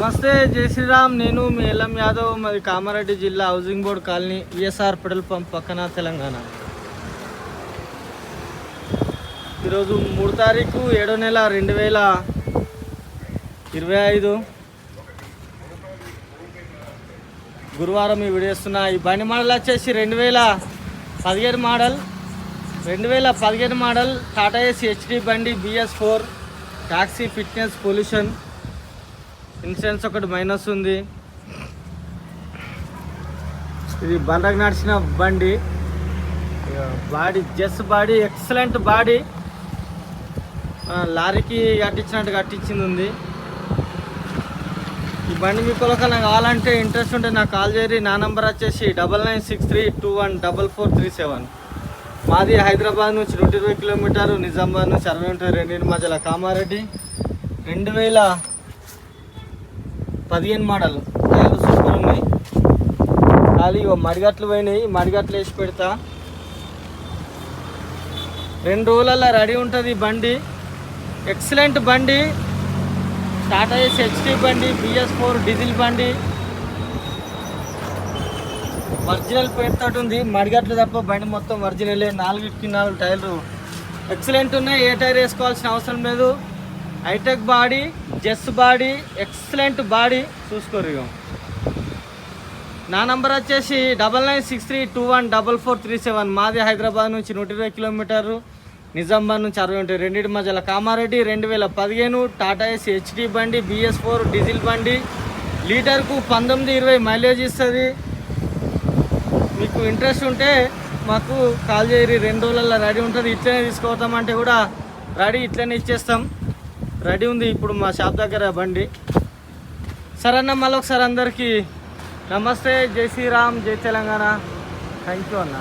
నమస్తే జై శ్రీరామ్. నేను మీ ఎల్ఎం యాదవ్. మాది కామారెడ్డి జిల్లా housing board colony VSR petrol pump పక్కన తెలంగాణ. ఈరోజు మూడు తారీఖు ఏడో నెల రెండు వేల ఇరవై ఐదు. గురువారం ఈ వీడియో ఈ బండి మోడల్ వచ్చేసి రెండు వేల పదిహేడు మోడల్. రెండు వేల పదిహేను మోడల్ టాటా ఏసీ హెచ్డి బండి BS four taxi fitness pollution. Insurance ఒకటి మైనస్ ఉంది. ఇది బండకు నడిచిన బండి. Body just body excellent body. లారీకి కట్టించినట్టు కట్టించింది ఉంది. ఈ బండి మీకు నాకు కావాలంటే ఇంట్రెస్ట్ ఉంటే నాకు కాల్ చేయరి నా నెంబర్ వచ్చేసి double nine six three two one double four three seven. మాది హైదరాబాద్ నుంచి నూట ఇరవై కిలోమీటర్లు నిజామాబాద్ నుంచి అరవై ఉంటుంది రెండింటి మధ్యలో కామారెడ్డి. రెండు వేల పదిహేను మోడల్. టైర్లు సూపర్ ఉన్నాయి. ఖాళీ ఇగో మడిగట్లు పోయినాయి. మడిగట్లు వేసి పెడతా. రెండు రోజులలో రెడీ ఉంటుంది బండి. ఎక్సలెంట్ బండి. టాటా ఎస్ హెచ్డి బండి బిఎస్ ఫోర్ డీజిల్ బండి. ఒరిజినల్ పెయింట్ ఉంది. మడిగట్లు తప్ప బండి మొత్తం ఒరిజినలే. నాలుగుకి నాలుగు టైర్లు. ఎక్సలెంట్ ఉన్నాయి. ఏ టైర్ వేసుకోవాల్సిన అవసరం లేదు. Hitech body just body excellent body చూసుకోరు నా నంబర్ వచ్చేసి double nine six three two one double four three seven. మాది హైదరాబాద్ నుంచి నూట ఇరవై కిలోమీటర్లు నిజామాబాద్ నుంచి అరవై ఉంటాయి రెండింటి మధ్యలో కామారెడ్డి రెండు వేల పదిహేను టాటా ఎస్ హెచ్డి బండి బిఎస్ ఫోర్ డీజిల్ బండి. లీటర్కు పంతొమ్మిది ఇరవై మైలేజ్ ఇస్తుంది. మీకు ఇంట్రెస్ట్ ఉంటే మాకు కాల్ చేయరి. రెండు రోజులలో రెడీ ఉంటుంది. ఇట్లనే తీసుకుపోతామంటే కూడా రెడీ ఇట్లనే ఇచ్చేస్తాం. రెడీ ఉంది ఇప్పుడు మా షాప్ దగ్గర బండి. సరే అన్న మళ్ళీ ఒకసారి అందరికీ నమస్తే జై శ్రీరామ్ జై తెలంగాణ. థ్యాంక్ యూ అన్న.